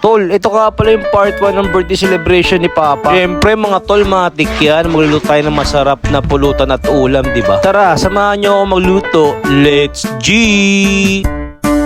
Tol, ito nga pala yung part 1 ng birthday celebration ni Papa. Siyempre mga tol, matik yan. Magluluto tayo ng masarap na pulutan at ulam, di ba? Tara, samahan nyo ako magluto. Let's G!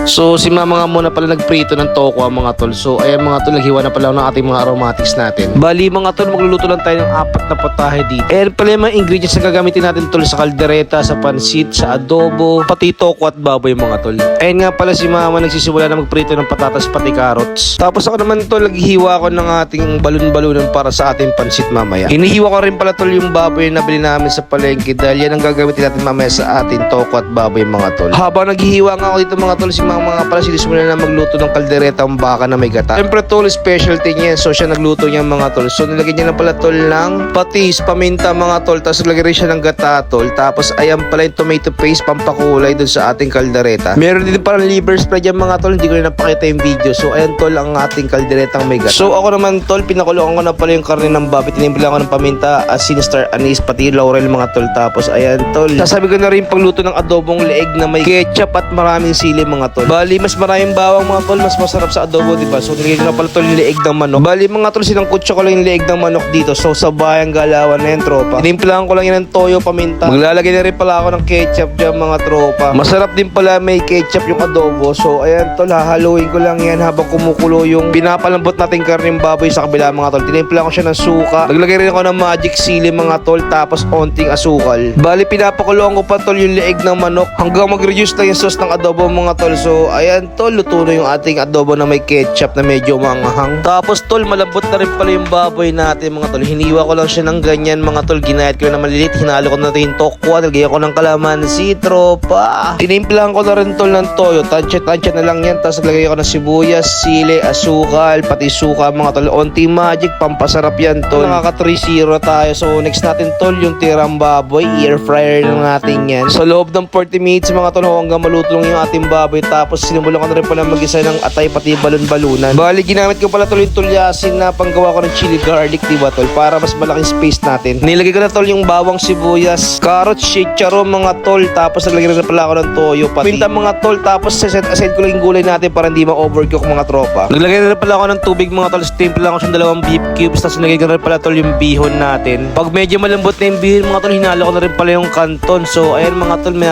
So, si mama nga muna pala nagprito ng toko ang mga tol. So, ayan mga tol, naghiwa na pala ng ating mga aromatics natin. Bali mga tol, magluluto lang tayo ng apat na potahe dito. Ayan pala yung mga ingredients na gagamitin natin tol sa kaldereta, sa pansit, sa adobo, pati toko at baboy mga tol. Ayan nga pala si mama nagsisimula na magprito ng patatas pati carrots. Tapos ako naman tol, naghihiwa ako ng ating balon-balunan para sa ating pansit mamaya. Hinihiwa ko rin pala tol yung baboy na nabili namin sa palengke dahil yan ang gagamitin natin mamaya sa ating toko at baboy mga tol. Habang naghihiwa nga ako dito mga tol, si mama nga pala sinisimula na magluto ng kaldereta ang baka na may gata. Siyempre tol, specialty niya. So siya nagluto niya mga tol. So nilagyan niya na pala tol ng patis, paminta mga tol. Tapos nilagyan rin siya ng gata tol. Tapos ayan pala yung tomato paste pampakulay dun sa ating kaldereta. Meron din parang liver spread yan mga tol. Hindi ko na napakita yung video. So ayan tol ang ating kalderetang may gata. So ako naman tol, pinakuloan ko na pala yung karne ng baboy. Tinimpilan ko ng paminta, asin, star anise, pati laurel mga tol. Tapos ayan tol. Sasabi ko na rin pagluto ng adobong leeg na may ketchup at maraming sili mga tol. Bali, mas maraming bawang mga tol, mas masarap sa adobo, di ba? So nilagay ko pala tol yung leeg ng manok. Bali, mga tol, sinangkutso ko lang yung leeg ng manok dito. So sa bayang galawan na yan, tropa. Tinimpilan ko lang yan ng toyo, paminta. Maglalagay na rin pala ako ng ketchup dyan, mga tropa. Masarap din pala may ketchup yung adobo. So ayan tol, hahaluin ko lang yan habang kumukulo yung pinapalambot nating karneng baboy sa kabila mga tol. Tinimpilan ko siya ng suka. Naglagay rin ako ng magic sili mga tol, tapos onting asukal. Bali, pinapakuloan ko pa tol yung leeg ng manok hanggang mag-reduce na yung sauce ng adobo mga tol. So ayan tol, luto na yung ating adobo na may ketchup na medyo manghang. Tapos tol, malambot na rin pala yung baboy natin mga tol. Hiniwa ko lang siya ng ganyan mga tol. Ginayat ko na malilit. Hinalo ko na rin tokwa. Nalagyan ko ng kalamansi, tropa. Tinimplahan ko na rin tol ng toyo. Tansya-tansya na lang yan. Tapos naglagay ko ng sibuyas, sili, asukal, pati suka mga tol. Onti magic, pampasarap yan tol. Nakaka 3-0 tayo. So next natin tol, yung tirang baboy. Air fryer na natin yan. Sa loob ng 40 minutes mga tol hanggang maluto lang yung ating baboy. Tapos sinimulan ko na rin pala mag-isa ng atay pati balon-balunan. Bali, ginamit ko pala tol yung tulyasin na panggawa ko ng chili garlic, di ba tol? Para mas malaking space natin. Nilagay ko na tol yung bawang sibuyas, carrot, chicharon, mga tol. Tapos naglagay na pala ako ng toyo pati. Pinta mga tol. Tapos set aside ko lang yung gulay natin para hindi ma-overcook mga tropa. Naglagay na rin pala ako ng tubig mga tol. Stimple lang ako sa dalawang beef cubes. Tapos nilagay na rin pala tol yung bihon natin. Pag medyo malambot na yung bihon mga tol, hinalo ko na rin pala yung kanton. So ayan mga tol, may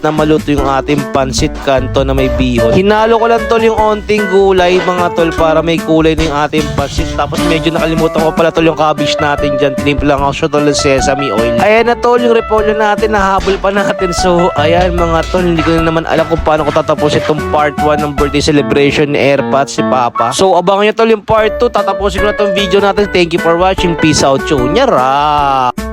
na maluto yung ating pansit kanton na may bihon. Hinalo ko lang tol yung onting gulay mga tol para may kulay na yung ating pansit. Tapos medyo nakalimutan ko pala tol yung cabbage natin dyan. Tinimpla ako siya tol ng sesame oil. Ayan na tol yung repolyo natin. Nahabol pa natin. So ayan mga tol, hindi ko na naman alam kung paano ko tatapusin itong part 1 ng birthday celebration ni Airpods si Papa. So abangan nyo tol yung part 2. Tatapusin ko na itong video natin. Thank you for watching. Peace out. Chunyara!